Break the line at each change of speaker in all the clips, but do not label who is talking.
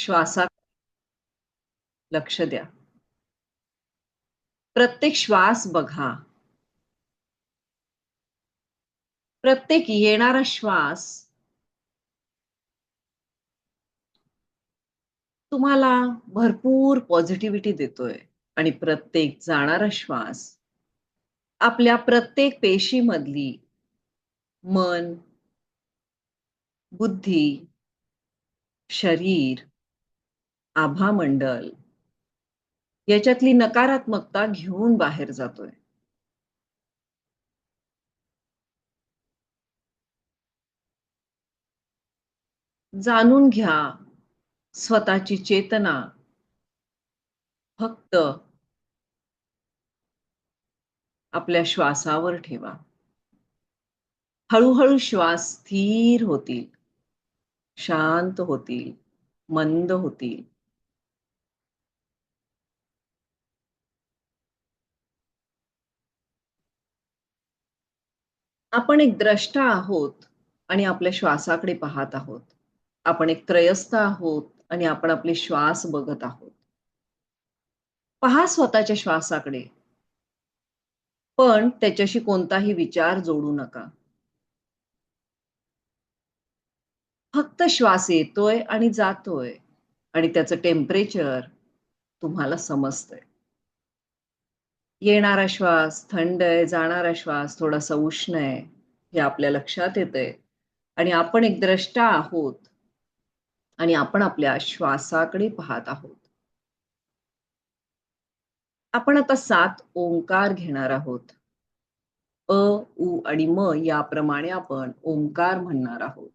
श्वासा लक्ष द्या. प्रत्येक श्वास बघा. प्रत्येक येणारा श्वास तुम्हाला भरपूर पॉझिटिव्हिटी देतोय आणि प्रत्येक जाणारा श्वास आपल्या प्रत्येक पेशीमधली मन बुद्धी शरीर आभामंडल याच्यातली नकारात्मकता घेऊन बाहेर जातोय. जाणून घ्या स्वतःची चेतना. फक्त आपल्या श्वासावर ठेवा. हळूहळू श्वास स्थिर होतील. शांत होतील. मंद होतील. आपण एक द्रष्टा आहोत आणि आपल्या श्वासाकडे पाहत आहोत. आपण एक त्रयस्थ आहोत आणि आपण आपले श्वास बघत आहोत. पहा स्वतःच्या श्वासाकडे. पण त्याच्याशी कोणताही विचार जोडू नका. फक्त श्वास येतोय आणि जातोय आणि त्याचं टेम्परेचर तुम्हाला समजतंय. येणारा श्वास थंड आहे जाणारा श्वास थोडासा उष्ण आहे हे आपल्या लक्षात येतंय. आणि आपण एक द्रष्टा आहोत आणि आपण आपल्या श्वासाकडे पाहत आहोत. आपण आता सात ओंकार घेणार आहोत. अ उ आणि म याप्रमाणे आपण ओंकार म्हणणार आहोत.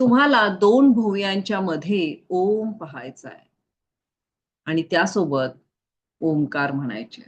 तुम्हाला दोन भुवयांच्या मध्ये ओम पाहायचा आहे आणि त्यासोबत ओंकार म्हणायचे.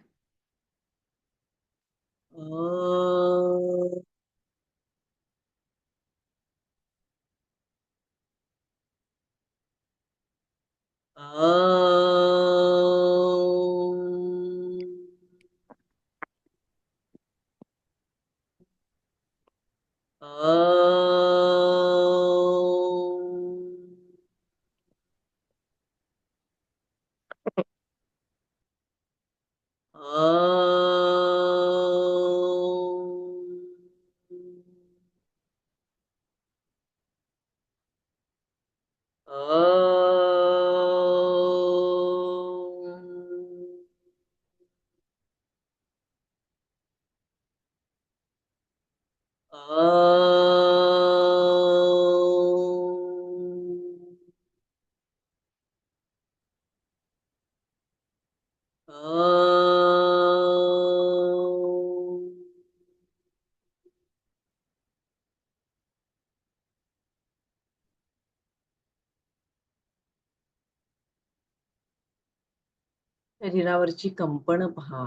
शरीरावरची कंपन पहा.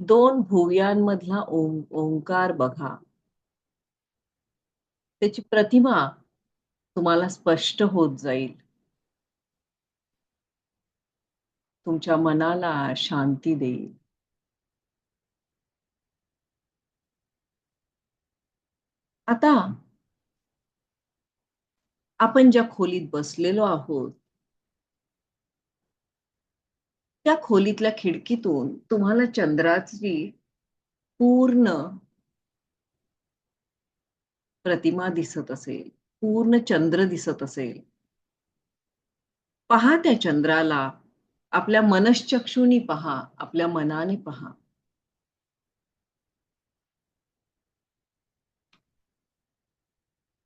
दोन भुव्यांमधला ओं ओंकार बघा. त्याची प्रतिमा तुम्हाला स्पष्ट होत जाईल. तुमच्या मनाला शांती देईल. आता आपण ज्या खोलीत बसलेलो आहोत त्या खोलीतल्या खिडकीतून तुम्हाला चंद्राची पूर्ण प्रतिमा दिसत असेल पूर्ण चंद्र दिसत असेल. पहा त्या चंद्राला आपल्या मनश्चक्षुनी पहा आपल्या मनाने पहा.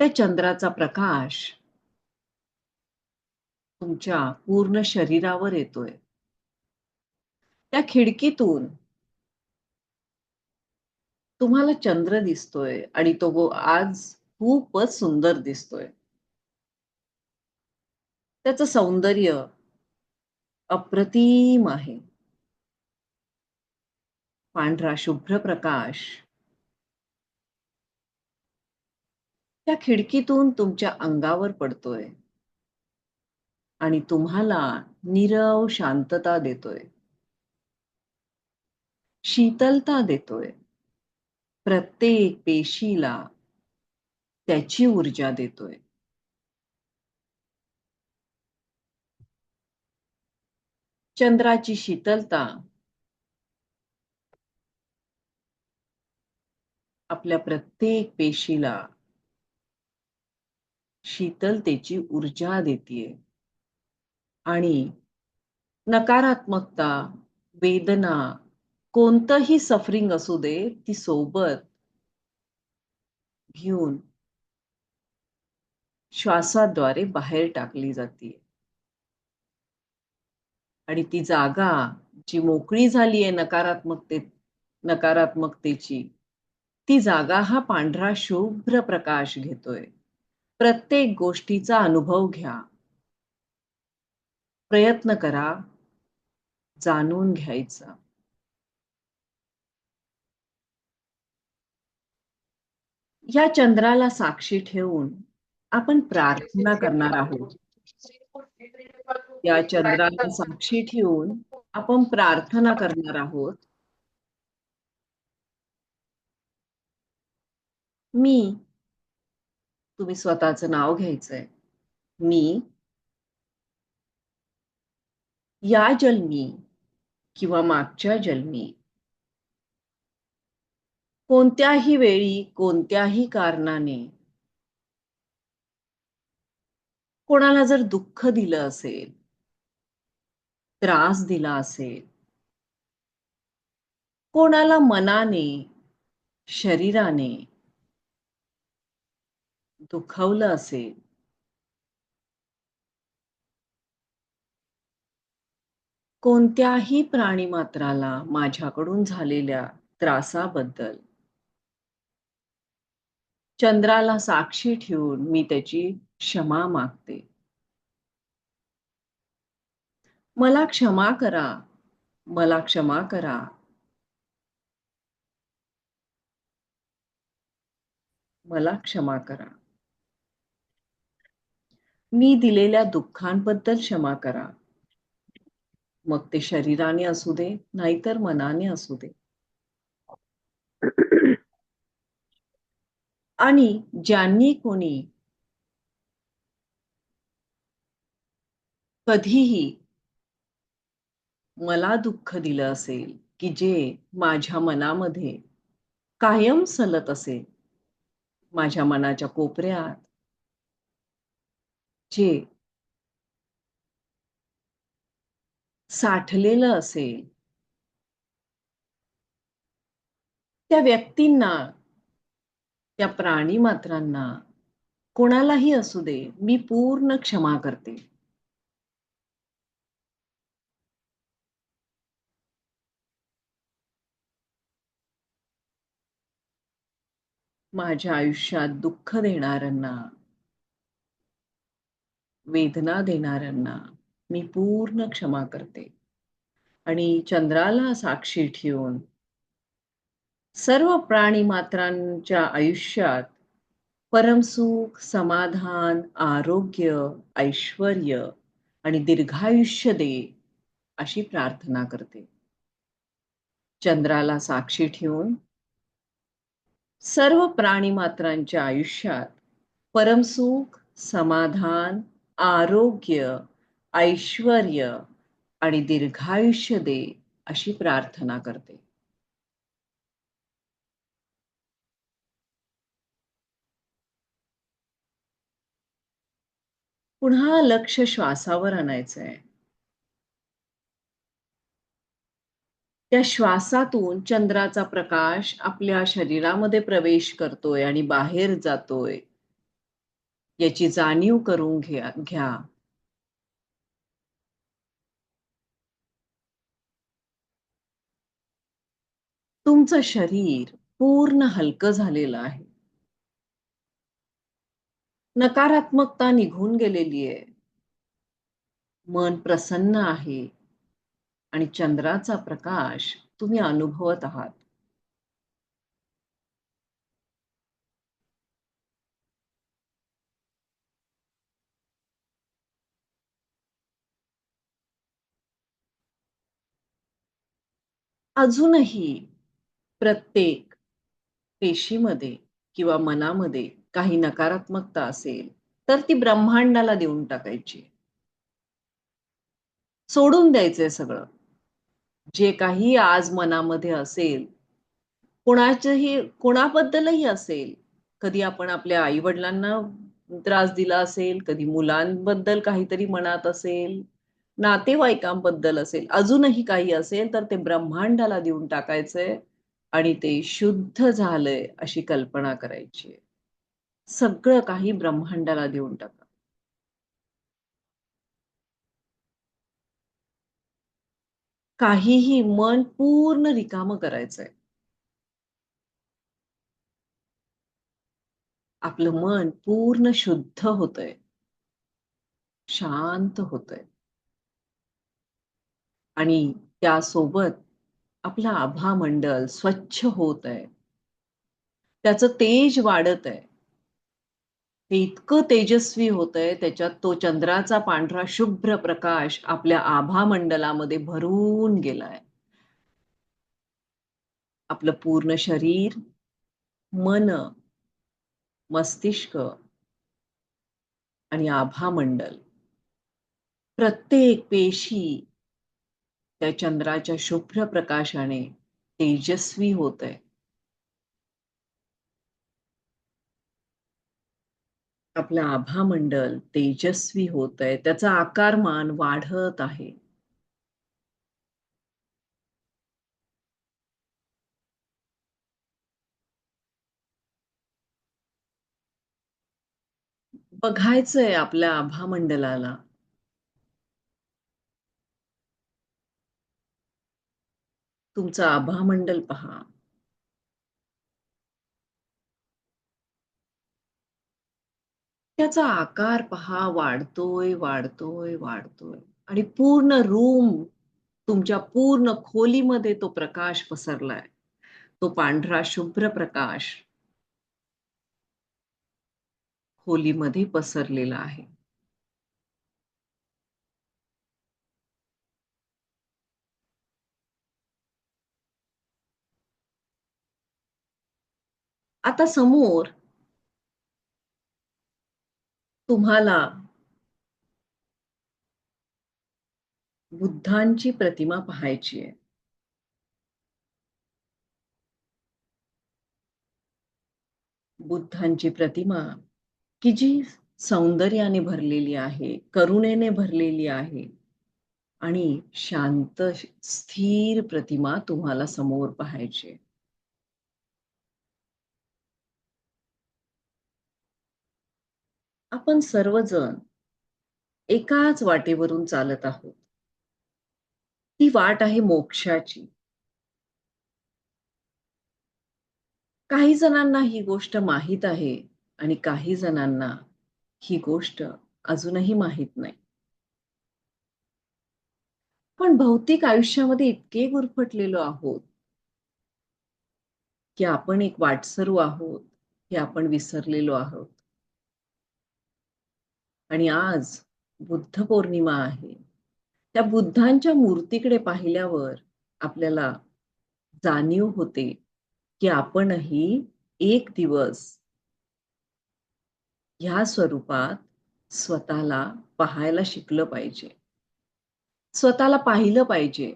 त्या चंद्राचा प्रकाश तुमच्या पूर्ण शरीरावर येतोय. त्या खिडकीतून तुम्हाला चंद्र दिसतोय आणि तो आज खूपच सुंदर दिसतोय. त्याचं सौंदर्य अप्रतिम आहे. पांढरा शुभ्र प्रकाश. त्या खिडकीतून तुमच्या अंगावर पडतोय. आणि तुम्हाला निरव शांतता देतोय. शीतलता देतोय. प्रत्येक पेशीला त्याची ऊर्जा देतोय. चंद्राची शीतलता आपल्या प्रत्येक पेशीला शीतलतेची ऊर्जा देते आणि नकारात्मकता वेदना कोणतंही सफरिंग असू दे ती सोबत घेऊन श्वासाद्वारे बाहेर टाकली जाते. आणि ती जागा जी मोकळी झाली आहे नकारात्मकते नकारात्मकतेची ती जागा हा पांढरा शुभ्र प्रकाश घेतोय. प्रत्येक गोष्टीचा अनुभव घ्या. प्रयत्न करा जाणून घ्यायचा. या चंद्राला साक्षी ठेवून आपण प्रार्थना करणार आहोत. या चंद्राला साक्षी ठेवून आपण प्रार्थना करणार आहोत. मी तुम्ही स्वतःचं नाव घ्यायचंय. मी या जन्मी किंवा मागच्या जन्मी कोणत्याही वेळी कोणत्याही कारणाने कोणाला जर दुःख दिलं असेल त्रास दिला असेल कोणाला मनाने शरीराने दुखवलं असेल कोणत्याही प्राणीमात्राला माझ्याकडून झालेल्या त्रासाबद्दल चंद्राला साक्षी ठेवून मी त्याची क्षमा मागते. मला क्षमा करा मला क्षमा करा. मला क्षमा करा. मी दिलेल्या दुःखांबद्दल क्षमा करा. मग ते शरीराने असू दे नाहीतर मनाने असू दे. आणि ज्यांनी कोणी कधीही मला दुःख दिलं असेल की जे माझ्या मनामध्ये कायम सलत असेल माझ्या मनाच्या कोपऱ्यात जे साठलेलं असेल त्या व्यक्तींना त्या प्राणी मात्रांना कोणालाही असू दे मी पूर्ण क्षमा करते. माझ्या आयुष्यात दुःख देणाऱ्यांना वेदना देणाऱ्यांना मी पूर्ण क्षमा करते. आणि चंद्राला साक्षी ठेवून सर्व प्राणी मात्रांच्या आयुष्यात परमसुख समाधान आरोग्य ऐश्वर आणि दीर्घायुष्य दे अशी प्रार्थना करते. चंद्राला साक्षी ठेवून सर्व प्राणी मात्रांच्या आयुष्यात परमसुख समाधान आरोग्य ऐश्वर आणि दीर्घायुष्य दे अशी प्रार्थना करते. पुन्हा लक्ष श्वासावर आणायचंय. त्या श्वासातून चंद्राचा प्रकाश आपल्या शरीरामध्ये प्रवेश करतोय आणि बाहेर जातोय. याची जाणीव करून घ्या घ्या. तुमचं शरीर पूर्ण हलकं झालेलं आहे. नकारात्मकता निघून गेलेली आहे. मन प्रसन्न आहे आणि चंद्राचा प्रकाश तुम्ही अनुभवत आहात. अजूनही प्रत्येक पेशीमध्ये किंवा मनामध्ये काही नकारात्मकता असेल तर ती ब्रह्मांडाला देऊन टाकायची. सोडून द्यायचंय सगळं. जे काही आज मनामध्ये असेल कोणाचंही कोणाबद्दलही असेल कधी आपण आपल्या आई वडिलांना त्रास दिला असेल कधी मुलांबद्दल काहीतरी मनात असेल नातेवाईकांबद्दल असेल अजूनही काही असेल तर ते ब्रह्मांडाला देऊन टाकायचंय आणि ते शुद्ध झालंय अशी कल्पना करायची सगळं काही ब्रह्मांडाला देऊन टाका. काहीही मन पूर्ण रिकाम करायचंय. आपलं मन पूर्ण शुद्ध होतंय. शांत होतंय. आणि त्यासोबत आपला आभा मंडल स्वच्छ होत आहे त्याचं तेज वाढत आहे ते इतकं तेजस्वी होतंय त्याच्यात तो चंद्राचा पांढरा शुभ्र प्रकाश आपल्या आभा मंडलामध्ये भरून गेलाय. आपलं पूर्ण शरीर मन मस्तिष्क आणि आभा मंडल. प्रत्येक पेशी त्या चंद्राच्या शुभ्र प्रकाशाने तेजस्वी होत आहे आपलं आभामंडल तेजस्वी होत आहे त्याचा आकारमान वाढत आहे. बघायचंय आपल्या आभामंडलाला. तुमचं आभामंडल पहा. त्याचा आकार पहा वाढतोय वाढतोय वाढतोय. आणि पूर्ण रूम तुमच्या पूर्ण खोलीमध्ये तो प्रकाश पसरलाय. तो पांढरा शुभ्र प्रकाश खोलीमध्ये पसरलेला आहे. आता समोर तुम्हाला बुद्धांची प्रतिमा पाहायची आहे. बुद्धांची प्रतिमा की जी सौंदर्याने भरलेली आहे करुणेने भरलेली आहे आणि शांत स्थिर प्रतिमा तुम्हाला समोर पाहायची आहे. आपण सर्वजण एकाच वाटेवरून चालत आहोत. ती वाट आहे मोक्षाची. काही जणांना ही गोष्ट माहीत आहे आणि काही जणांना ही गोष्ट अजूनही माहीत नाही. पण भौतिक आयुष्यामध्ये इतके गुरफटलेलो आहोत की आपण एक वाटसरू आहोत हे आपण विसरलेलो आहोत. आणि आज बुद्ध पौर्णिमा आहे. त्या बुद्धांच्या मूर्तीकडे पाहिल्यावर आपल्याला जाणीव होते की आपणही एक दिवस ह्या स्वरूपात स्वतःला पाहायला शिकलं पाहिजे. स्वतःला पाहिलं पाहिजे.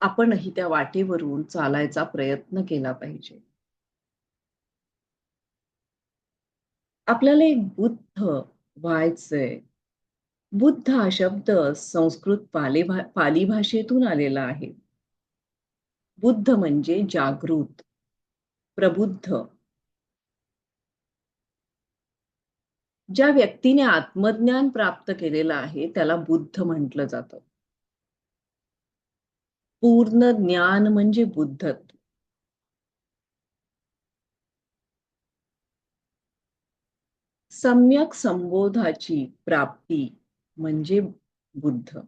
आपणही त्या वाटेवरून चालायचा प्रयत्न केला पाहिजे. आपल्याला एक बुद्ध व्हायचंय. बुद्ध हा शब्द संस्कृत पाली पाली भाषेतून आलेला आहे. बुद्ध म्हणजे जागृत प्रबुद्ध. ज्या व्यक्तीने आत्मज्ञान प्राप्त केलेलं आहे त्याला बुद्ध म्हटलं जातं. पूर्ण ज्ञान म्हणजे बुद्धत्व. सम्यक संबोधाची प्राप्ती म्हणजे बुद्ध.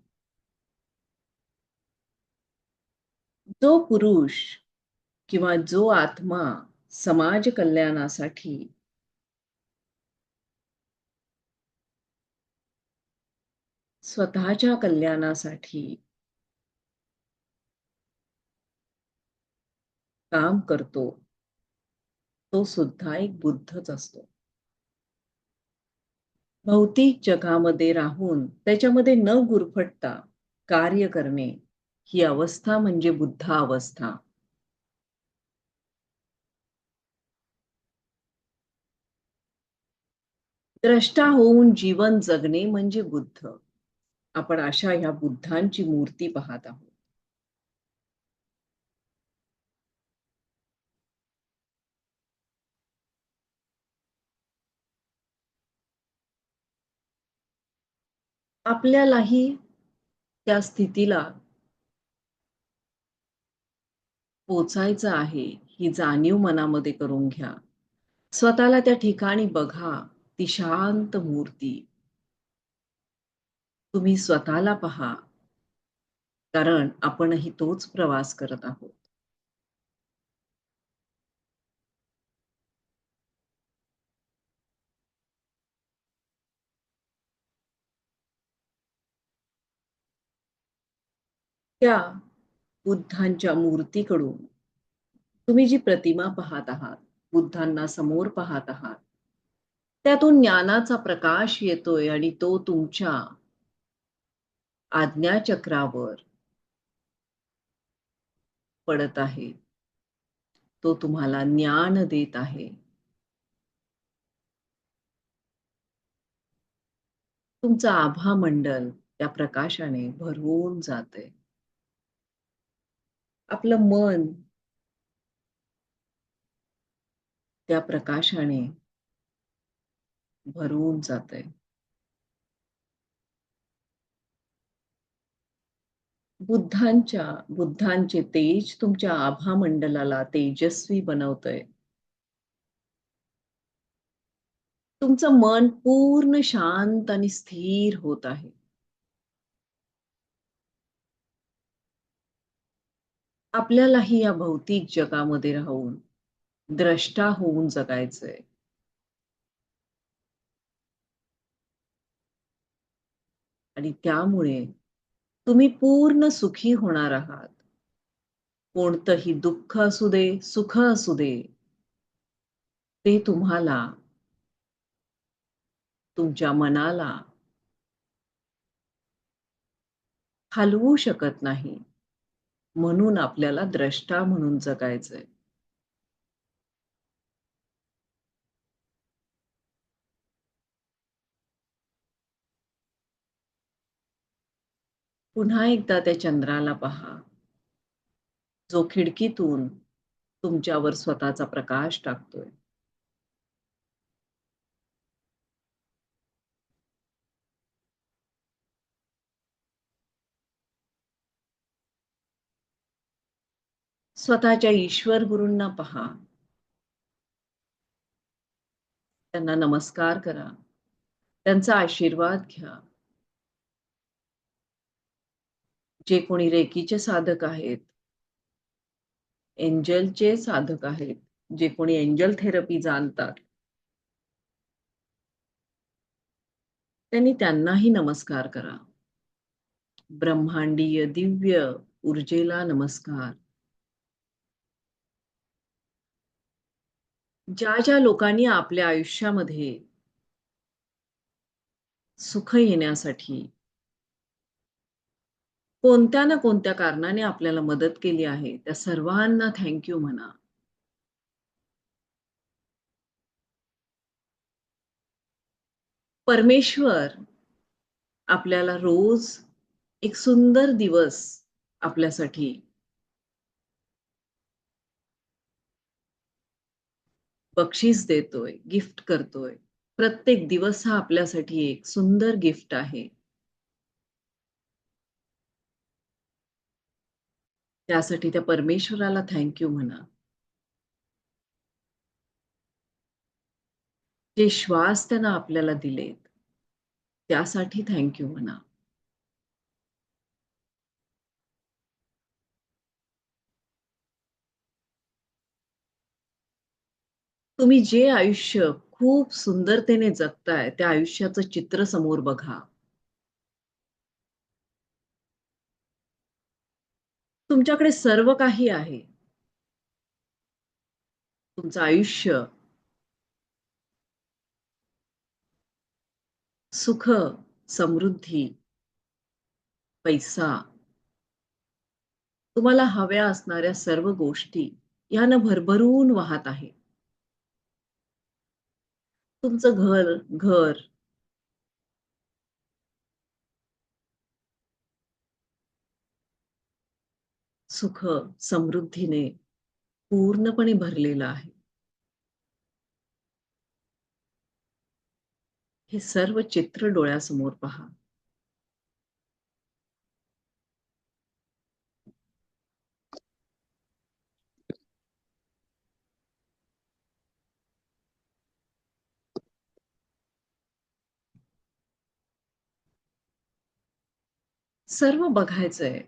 जो पुरुष किंवा जो आत्मा समाज कल्याणासाठी स्वतःच्या कल्याणासाठी काम करतो तो सुद्धा एक बुद्धच असतो. भौतिक जगामध्ये राहून त्याच्यामध्ये न गुरफटता कार्य करणे ही अवस्था म्हणजे बुद्ध अवस्था. द्रष्टा होऊन जीवन जगणे म्हणजे बुद्ध. आपण अशा ह्या बुद्धांची मूर्ती पाहत आहोत. आपल्यालाही त्या स्थितीला पोचायचं आहे ही जाणीव मनामध्ये करून घ्या. स्वतःला त्या ठिकाणी बघा ती शांत मूर्ती. तुम्ही स्वतःला पहा कारण आपणही तोच प्रवास करत आहोत. त्या बुद्धांच्या मूर्तीकडून तुम्ही जी प्रतिमा पाहत आहात बुद्धांना समोर पाहत आहात त्यातून ज्ञानाचा प्रकाश येतोय आणि तो तुमच्या आज्ञाचक्रावर पडत आहे. तो तुम्हाला ज्ञान देत आहे. तुमचा आभा मंडल त्या प्रकाशाने भरून जाते आपलं मन त्या प्रकाशाने भरून जाते बुद्धांच्या बुद्धांचे तेज तुमच्या आभा मंडलाला तेजस्वी बनवतय. तुमचं मन पूर्ण शांत आणि स्थिर होत आहे. आपल्यालाही या भौतिक जगामध्ये राहून द्रष्टा होऊन जगायचंय. आणि त्यामुळे तुम्ही पूर्ण सुखी होणार आहात. कोणतंही दुःख असू दे सुख असू दे ते तुम्हाला तुमच्या मनाला हलवू शकत नाही. म्हणून आपल्याला द्रष्टा म्हणून जगायचंय. पुन्हा एकदा त्या चंद्राला पहा. जो खिडकीतून तुमच्यावर स्वतःचा प्रकाश टाकतोय. स्वतःच्या ईश्वर गुरूंना पहा. त्यांना नमस्कार करा. त्यांचा आशीर्वाद घ्या. जे कोणी रेकीचे साधक आहेत एंजलचे साधक आहेत जे कोणी एंजल थेरपी जाणतात त्यांनी त्यांनाही नमस्कार करा. ब्रह्मांडीय दिव्य ऊर्जेला नमस्कार. ज्या ज्या लोकांनी आपल्या आयुष्यामध्ये सुख येण्यासाठी कोणत्या ना कोणत्या कारणाने आपल्याला मदत केली आहे त्या सर्वांना थँक्यू म्हणा. परमेश्वर आपल्याला रोज एक सुंदर दिवस आपल्यासाठी बक्षीस देतोय गिफ्ट करतोय. प्रत्येक दिवस हा आपल्यासाठी एक सुंदर गिफ्ट आहे. त्यासाठी त्या परमेश्वराला थँक्यू म्हणा. जे श्वास त्यांना आपल्याला दिलेत त्यासाठी थँक्यू म्हणा. तुम्ही जे आयुष्य खूप सुंदरतेने जगताय त्या आयुष्याचं चित्र समोर बघा. तुमच्याकडे सर्व काही आहे. तुमचं आयुष्य सुख समृद्धी पैसा तुम्हाला हव्या असणाऱ्या सर्व गोष्टी यानं भरभरून वाहत आहे. तुमचं घर घर. सुख समृद्धीने पूर्णपणे भरलेलं आहे. हे सर्व चित्र डोळ्यासमोर पहा. सर्व बघायचंय.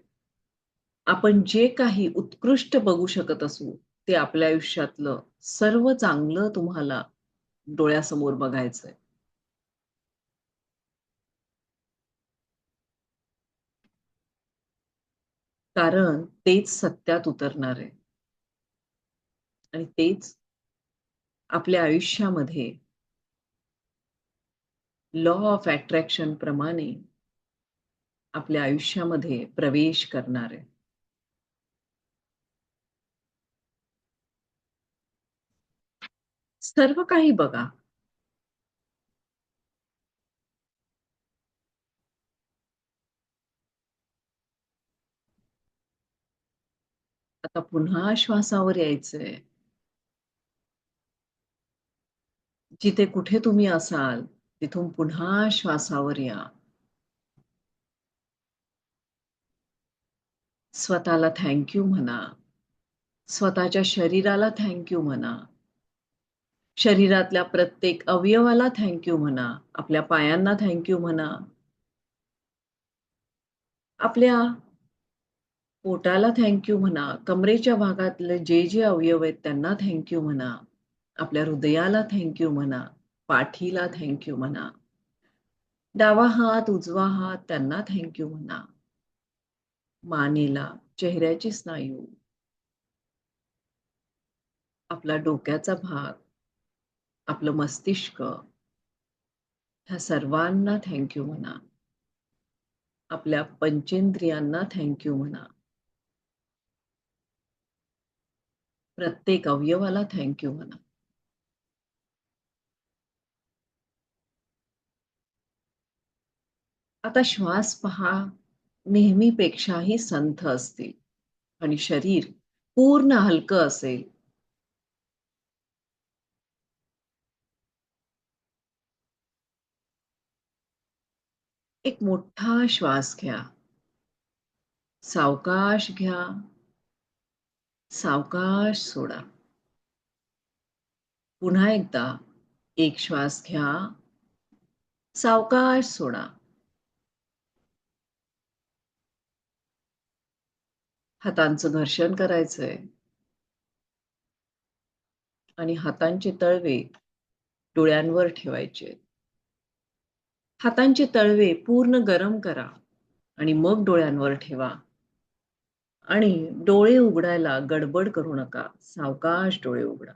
आपण जे काही उत्कृष्ट बघू शकत असू ते आपल्या आयुष्यातलं सर्व चांगलं तुम्हाला डोळ्यासमोर बघायचंय. कारण तेच सत्यात उतरणार. आहे आणि तेच आपल्या आयुष्यामध्ये लॉ ऑफ अट्रॅक्शन प्रमाणे आपल्या आयुष्यामध्ये प्रवेश करणार. आहे सर्व काही बघा. आता पुन्हा श्वासावर यायचंय. जिथे कुठे तुम्ही असाल तिथून पुन्हा श्वासावर या. स्वतःला थँक्यू म्हणा. स्वतःच्या शरीराला थँक्यू म्हणा. शरीरातल्या प्रत्येक अवयवाला थँक्यू म्हणा. आपल्या पायांना थँक्यू म्हणा. आपल्या पोटाला थँक्यू म्हणा. कमरेच्या भागातले जे जे अवयव आहेत त्यांना थँक्यू म्हणा. आपल्या हृदयाला थँक्यू म्हणा. पाठीला थँक्यू म्हणा. डावा हात उजवा हात त्यांना थँक्यू म्हणा. मानेला चेहऱ्याची स्नायू हो. आपला डोक्याचा भाग आपलं मस्तिष्क ह्या सर्वांना थँक्यू म्हणा. आपल्या पंचेंद्रियांना थँक्यू म्हणा. प्रत्येक अवयवाला थँक्यू म्हणा. आता श्वास पहा. नेहमीपेक्षाही संथ असतील आणि शरीर पूर्ण हलकं असेल. एक मोठा श्वास घ्या. सावकाश घ्या. सावकाश सोडा. पुन्हा एकदा एक श्वास घ्या. सावकाश सोडा. हातांचं घर्षण करायचंय. आणि हातांचे तळवे डोळ्यांवर ठेवायचे. हातांचे तळवे पूर्ण गरम करा आणि मग डोळ्यांवर ठेवा. आणि डोळे उघडायला गडबड करू नका. सावकाश डोळे उघडा.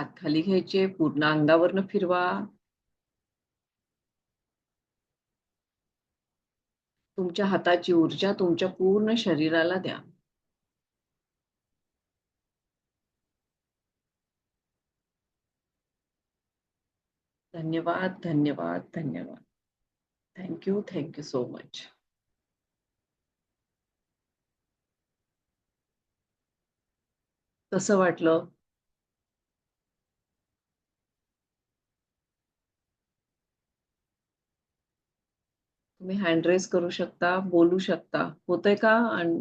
हात खाली घ्यायचे पूर्ण अंगावरनं फिरवा. तुमच्या हाताची ऊर्जा तुमच्या पूर्ण शरीराला द्या. धन्यवाद धन्यवाद धन्यवाद. थँक्यू थँक्यू सो मच कसं वाटलं. तुम्ही हँड रेस करू शकता बोलू शकता. होतंय का? आणि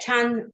छान.